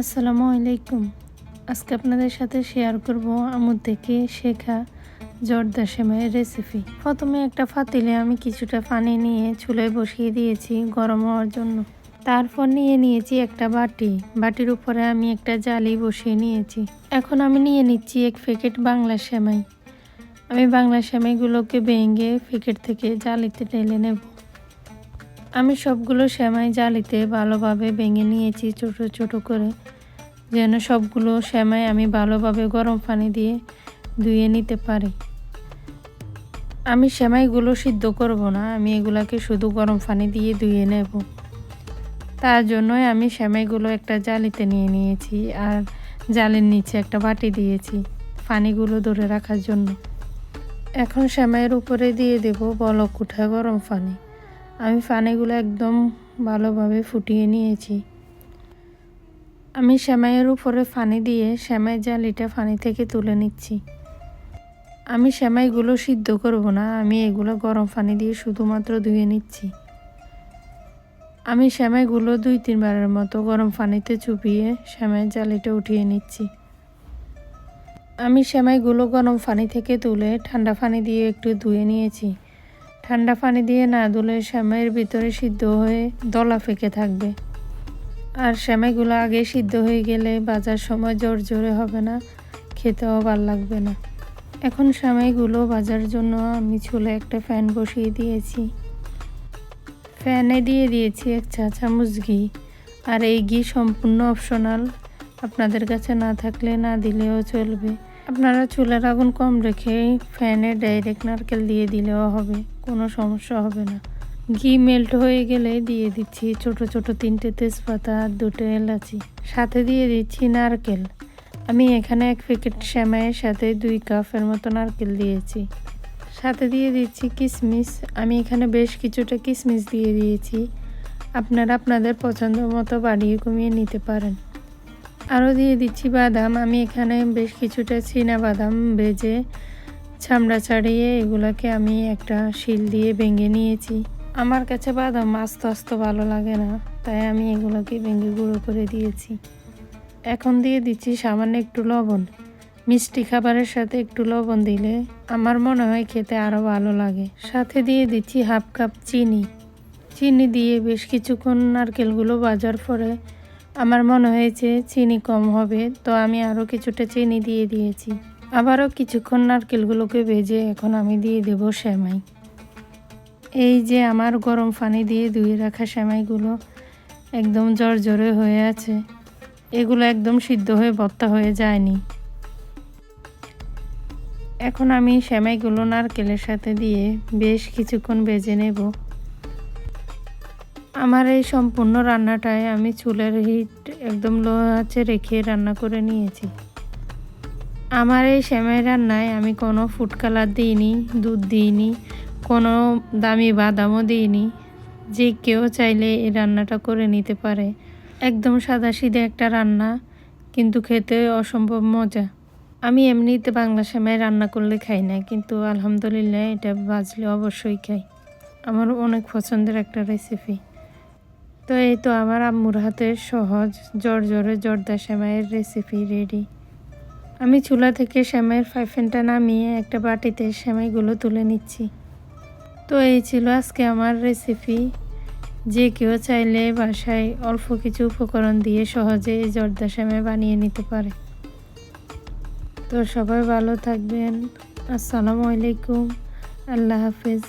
আসসালামু আলাইকুম। আজকে আপনাদের সাথে শেয়ার করব আমুর থেকে শেখা জর্দা সেমাইয়ের রেসিপি প্রথমে একটা ফাতিলে আমি কিছুটা পানি নিয়ে চুলায় বসিয়ে দিয়েছি গরম হওয়ার জন্য। তারপর নিয়ে নিয়েছি একটা বাটি। বাটির উপরে আমি একটা জালি বসিয়ে নিয়েছি। এখন আমি নিয়ে নিচ্ছি এক প্যাকেট বাংলা সেমাই। আমি বাংলা সেমাইগুলোকে ভেঙে প্যাকেট থেকে জালিতে ঢেলে নেব। আমি সবগুলো সেমাই জালিতে ভালোভাবে ভেঙে নিয়েছি ছোট ছোট করে, যেন সবগুলো সেমাই আমি ভালোভাবে গরম পানি দিয়ে ধুয়ে নিতে পারি। আমি সেমাইগুলো সিদ্ধ করব না, আমি এগুলাকে শুধু গরম পানি দিয়ে ধুয়ে নেব। তার জন্যই আমি সেমাইগুলো একটা জালিতে নিয়ে নিয়েছি আর জালের নিচে একটা বাটি দিয়েছি পানিগুলো ধরে রাখার জন্য। এখন সেমাইয়ের উপরে দিয়ে দেব বলক উঠা গরম পানি। আমি পানিগুলো একদম ভালোভাবে ফুটিয়ে নিয়েছি। আমি সেমাইয়ের উপরে পানি দিয়ে সেমাই জালিটা ফানি থেকে তুলে নিচ্ছি। আমি সেমাইগুলো সিদ্ধ করব না, আমি এগুলো গরম পানি দিয়ে শুধুমাত্র ধুয়ে নিচ্ছি। আমি সেমাইগুলো দুই তিনবারের মতো গরম পানিতে চুপিয়ে সেমাই জালিটা উঠিয়ে নিচ্ছি। আমি সেমাইগুলো গরম পানি থেকে তুলে ঠান্ডা পানি দিয়ে একটু ধুয়ে নিয়েছি। ঠান্ডা পানি দিয়ে না ধুলে সেমাইয়ের ভিতরে সিদ্ধ হয়ে দলা ফেঁকে থাকবে। আর সেমাইগুলো আগে সিদ্ধ হয়ে গেলে বাজার সময় জোর জোরে হবে না, খেতেও ভালো লাগবে না। এখন সেমাইগুলো বাজার জন্য আমি চুলে একটা ফ্যান বসিয়ে দিয়েছি। ফ্যানে দিয়ে দিয়েছি এক চা চামচ ঘি। আর এই ঘি সম্পূর্ণ অপশনাল। আপনাদের কাছে না থাকলে না দিলেও চলবে। আপনারা চুলার আগুন কম রেখে ফ্যানে ডাইরেক্ট নারকেল দিয়ে দিলেও হবে, কোনো সমস্যা হবে না। ঘি মেল্ট হয়ে গেলে দিয়ে দিচ্ছি ছোট ছোট তিনটে তেজপাতা আর দুটো এলাচি, সাথে দিয়ে দিচ্ছি নারকেল। আমি এখানে এক প্যাকেট শ্যামাইয়ের সাথে দুই কাপের মতো নারকেল দিয়েছি। সাথে দিয়ে দিচ্ছি কিশমিশ আমি এখানে বেশ কিছুটা কিশমিশ দিয়ে দিয়েছি। আপনারা আপনাদের পছন্দ মতো বাড়িয়ে কমিয়ে নিতে পারেন। আরও দিয়ে দিচ্ছি বাদাম। আমি এখানে বেশ কিছুটা চীনা বাদাম ভেজে ছামড়া ছাড়িয়ে এগুলোকে আমি একটা শিল দিয়ে ভেঙে নিয়েছি। আমার কাছে বাদাম আস্তে আস্তে ভালো লাগে না, তাই আমি এগুলোকে ভেঙে গুঁড়ো করে দিয়েছি। এখন দিয়ে দিচ্ছি সামান্য একটু লবণ। মিষ্টি খাবারের সাথে একটু লবণ দিলে আমার মনে হয় খেতে আরও ভালো লাগে। সাথে দিয়ে দিচ্ছি হাফ কাপ চিনি। চিনি দিয়ে বেশ কিছুক্ষণ নারকেলগুলো বাজার পরে আমার মনে হয়েছে চিনি কম হবে, তো আমি আরও কিছুটা চিনি দিয়ে দিয়েছি। আবারও কিছুক্ষণ নারকেলগুলোকে ভেজে এখন আমি দিয়ে দেব সেমাই। এই যে আমার গরম পানি দিয়ে ধুয়ে রাখা সেমাইগুলো একদম জর্জরে হয়ে আছে। এগুলো একদম সিদ্ধ হয়ে ভর্তা হয়ে যায়নি। এখন আমি সেমাইগুলো নারকেলের সাথে দিয়ে বেশ কিছুক্ষণ ভেজে নেব। আমার এই সম্পূর্ণ রান্নাটায় আমি চুলের হিট একদম লো আছে রেখে রান্না করে নিয়েছি। আমার এই সেমাই রান্নায় আমি কোনো ফুড কালার দিইনি, দুধ দিইনি, কোনো দামি বাদামও দিইনি। যে কেউ চাইলে এই রান্নাটা করে নিতে পারে। একদম সাদা সিধে একটা রান্না, কিন্তু খেতে অসম্ভব মজা। আমি এমনিতে বাংলা সেমাই রান্না করলে খাই না, কিন্তু আলহামদুলিল্লাহ এটা বাজলে অবশ্যই খাই। আমার অনেক পছন্দের একটা রেসিপি তো এই তো আমার আম্মুর হাতের সহজ, জ্বরে জর্দা সেমাইয়ের রেসিপি রেডি আমি চুলা থেকে সেমাইয়ের ফাইফেনটা নামিয়ে একটা বাটিতে সেমাইগুলো তুলে নিচ্ছি। তো এই ছিল আজকে আমার রেসিপি যে কেউ চাইলে বাসায় অল্প কিছু উপকরণ দিয়ে সহজে এই জর্দা সেমাই বানিয়ে নিতে পারে। তো সবাই ভালো থাকবেন। আসসালামু আলাইকুম। আল্লাহ হাফেজ।